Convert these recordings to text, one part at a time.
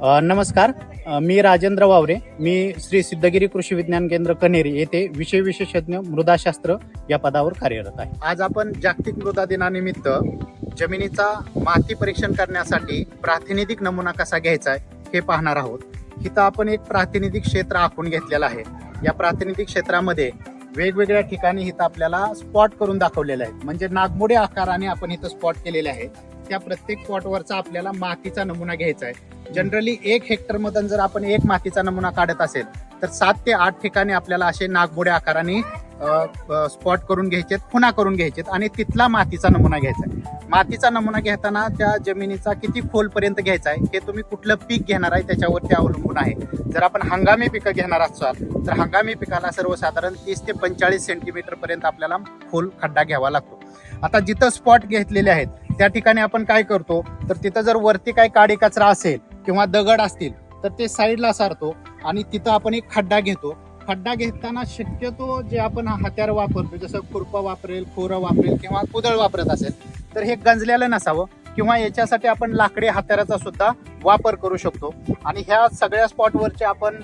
नमस्कार. मी राजेंद्र वावरे. मी श्री सिद्धगिरी कृषी विज्ञान केंद्र कनेरी येथे विषय विशेषज्ञ मृदाशास्त्र या पदावर कार्यरत आहे. आज आपण जागतिक मृदा दिनानिमित्त जमिनीचा माती परीक्षण करण्यासाठी प्रातिनिधिक नमुना कसा घ्यायचा आहे हे पाहणार आहोत. इथं आपण एक प्रातिनिधिक क्षेत्र आखून घेतलेलं आहे. या प्रातिनिधिक क्षेत्रामध्ये वेगवेगळ्या ठिकाणी इथं आपल्याला स्पॉट करून दाखवलेले आहेत म्हणजे नागमोडे आकाराने आपण इथं स्पॉट केलेले आहे. त्या प्रत्येक स्पॉटवरचा आपल्याला मातीचा नमुना घ्यायचा आहे. जनरली एक हेक्टर मधून जर आपण एक मातीचा नमुना काढत असेल तर सात ते आठ ठिकाणी आपल्याला असे नागबोड्या आकाराने स्पॉट करून घ्यायचेत खुणा करून घ्यायचेत आणि तिथला मातीचा नमुना घ्यायचा आहे. मातीचा नमुना घेताना त्या जमिनीचा किती खोलपर्यंत घ्यायचा आहे हे तुम्ही कुठलं पीक घेणार आहे त्याच्यावरती अवलंबून आहे. जर आपण हंगामी पिकं घेणार असाल तर हंगामी पिकाला सर्वसाधारण तीस ते पंचेचाळीस सेंटीमीटर पर्यंत आपल्याला खोल खड्डा घ्यावा लागतो. आता जिथं स्पॉट घेतलेले आहेत त्या ठिकाणी आपण काय करतो तर तिथं जर वरती काही काडी कचरा असेल किंवा दगड असतील तर ते साईडला सारतो आणि तिथं आपण एक खड्डा घेतो. खड्डा घेताना शक्यतो जे आपण हात्यार वापरतो जसं खुरपं वापरेल खोरं वापरेल किंवा कुदळ वापरत असेल तर हे गंजलेलं नसावं किंवा याच्यासाठी आपण लाकडी हात्याराचा सुद्धा वापर करू शकतो. आणि ह्या सगळ्या स्पॉटवरचे आपण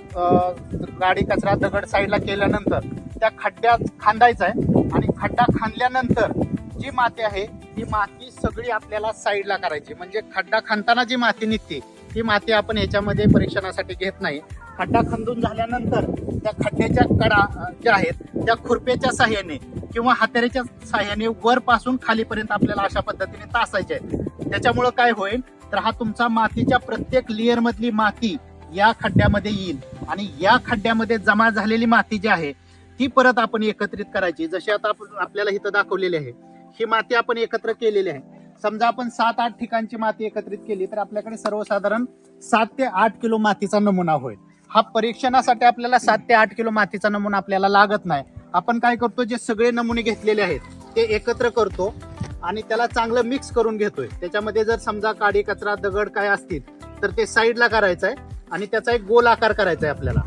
गाडी कचरा दगड साईडला केल्यानंतर त्या खड्ड्यात खांदायचा आहे. आणि खड्डा खांदल्यानंतर जी माती आहे ती माती सगळी आपल्याला साईडला करायची. म्हणजे खड्डा खणताना जी माती निघते ती माती आपण याच्यामध्ये परीक्षणासाठी घेत नाही. खड्डा खंदून झाल्यानंतर त्या खड्ड्याच्या कडा ज्या आहेत त्या खुरप्याच्या साह्याने किंवा हाताऱ्याच्या साह्याने वरपासून खालीपर्यंत आपल्याला अशा पद्धतीने तासायचे आहेत. त्याच्यामुळं काय होईल? तर हा तुमचा मातीच्या प्रत्येक लेअर मधली माती या खड्ड्यामध्ये येईल. आणि या खड्ड्यामध्ये जमा झालेली माती जी आहे ती परत आपण एकत्रित करायची. जशी आता आपण आपल्याला इथं दाखवलेली आहे ही माती आपण एकत्र केलेली आहे. समजा आपण सात आठ ठिकाणची माती एकत्रित केली तर आपल्याकडे सर्वसाधारण सात ते आठ किलो मातीचा नमुना होईल. हा परीक्षणासाठी आपल्याला सात ते आठ किलो मातीचा नमुना आपल्याला लागत नाही. आपण काय करतो जे सगळे नमुने घेतलेले आहेत ते एकत्र करतो आणि त्याला चांगलं मिक्स करून घेतोय. त्याच्यामध्ये जर समजा काडी कचरा दगड काय असतील तर ते साईडला करायचं आहे आणि त्याचा एक गोल आकार करायचा आहे आपल्याला.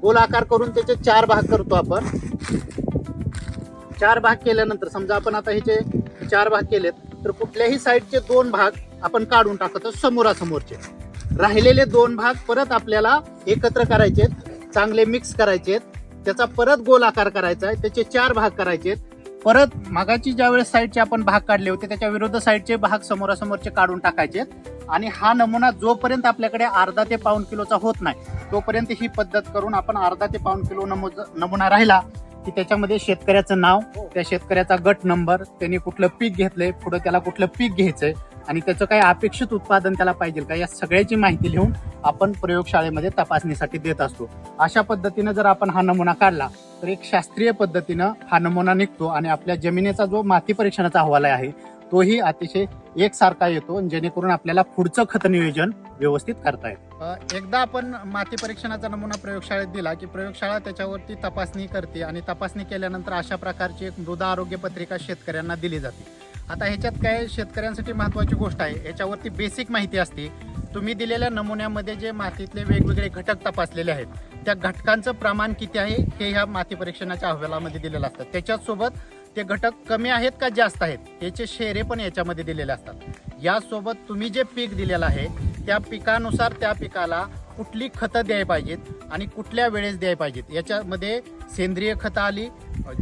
गोल आकार करून त्याचे चार भाग करतो आपण. चार भाग केल्यानंतर समजा आपण आता ह्याचे चार भाग केलेत तर कुठल्याही साईडचे दोन भाग आपण काढून टाकतो समोरासमोरचे. राहिलेले दोन भाग परत आपल्याला एकत्र करायचे चांगले मिक्स करायचे त्याचा परत गोल आकार करायचा आहे त्याचे चार भाग करायचे परत मागाची ज्या वेळेस साईडचे आपण भाग काढले होते त्याच्या विरुद्ध साईडचे भाग समोरासमोरचे काढून टाकायचे आणि हा नमुना जोपर्यंत आपल्याकडे अर्धा ते पाऊन किलोचा होत नाही तोपर्यंत ही पद्धत करून आपण अर्धा ते पाऊन किलो नमु नमुना राहिला की त्याच्यामध्ये शेतकऱ्याचं नाव त्या शेतकऱ्याचा गट नंबर त्यांनी कुठलं पीक घेतलंय पुढे त्याला कुठलं पीक घ्यायचंय आणि त्याचं काय अपेक्षित उत्पादन त्याला पाहिजे का या सगळ्याची माहिती लिहून आपण प्रयोगशाळेमध्ये तपासणीसाठी देत असतो. अशा पद्धतीनं जर आपण हा नमुना काढला तर एक शास्त्रीय पद्धतीनं हा नमुना निघतो आणि आपल्या जमिनीचा जो माती परीक्षणाचा अहवाल आहे तोही अतिशय एकसारखा येतो जेणेकरून आपल्याला पुढचं खत नियोजन व्यवस्थित करता येतं. एकदा आपण माती परीक्षणाचा नमुना प्रयोगशाळेत दिला की प्रयोगशाळा त्याच्यावरती तपासणी करते आणि तपासणी केल्यानंतर अशा प्रकारची एक मृदा आरोग्य पत्रिका शेतकऱ्यांना दिली जाते. आता ह्याच्यात काय शेतकऱ्यांसाठी महत्त्वाची गोष्ट आहे याच्यावरती बेसिक माहिती असते. तुम्ही दिलेल्या नमुन्यामध्ये जे मातीतले वेगवेगळे घटक तपासलेले आहेत त्या घटकांचं प्रमाण किती आहे हे ह्या माती परीक्षणाच्या अहवालामध्ये दिलेलं असतं. त्याच्यासोबत ते घटक कमी आहेत का जास्त आहेत याचे शेरे पण याच्यामध्ये दिलेले असतात. यासोबत तुम्ही जे पीक दिलेलं आहे त्या पिकानुसार त्या पिकाला कुठली खतं द्यायला पाहिजेत आणि कुठल्या वेळेस द्यायला पाहिजेत? याच्यामध्ये सेंद्रिय खतं आली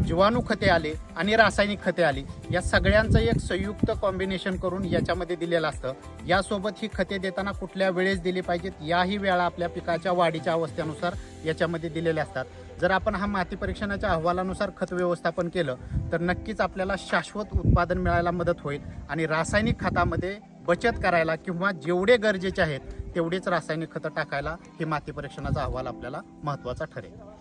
जीवाणू खते आले आणि रासायनिक खते आली. या सगळ्यांचं एक संयुक्त कॉम्बिनेशन करून याच्यामध्ये दिलेलं असतं. यासोबत ही खते देताना कुठल्या वेळेस दिली पाहिजेत? याही वेळा आपल्या पिकाच्या वाढीच्या अवस्थेनुसार याच्यामध्ये दिलेल्या असतात. जर आपण हा माती परीक्षणाच्या अहवालानुसार खत व्यवस्थापन केलं तर नक्कीच आपल्याला शाश्वत उत्पादन मिळायला मदत होईल आणि रासायनिक खतामध्ये बचत करायला किंवा जेवढे गरजेचे आहेत तेवढेच रासायनिक खतं टाकायला हे माती परीक्षणाचा अहवाल आपल्याला महत्त्वाचा ठरेल.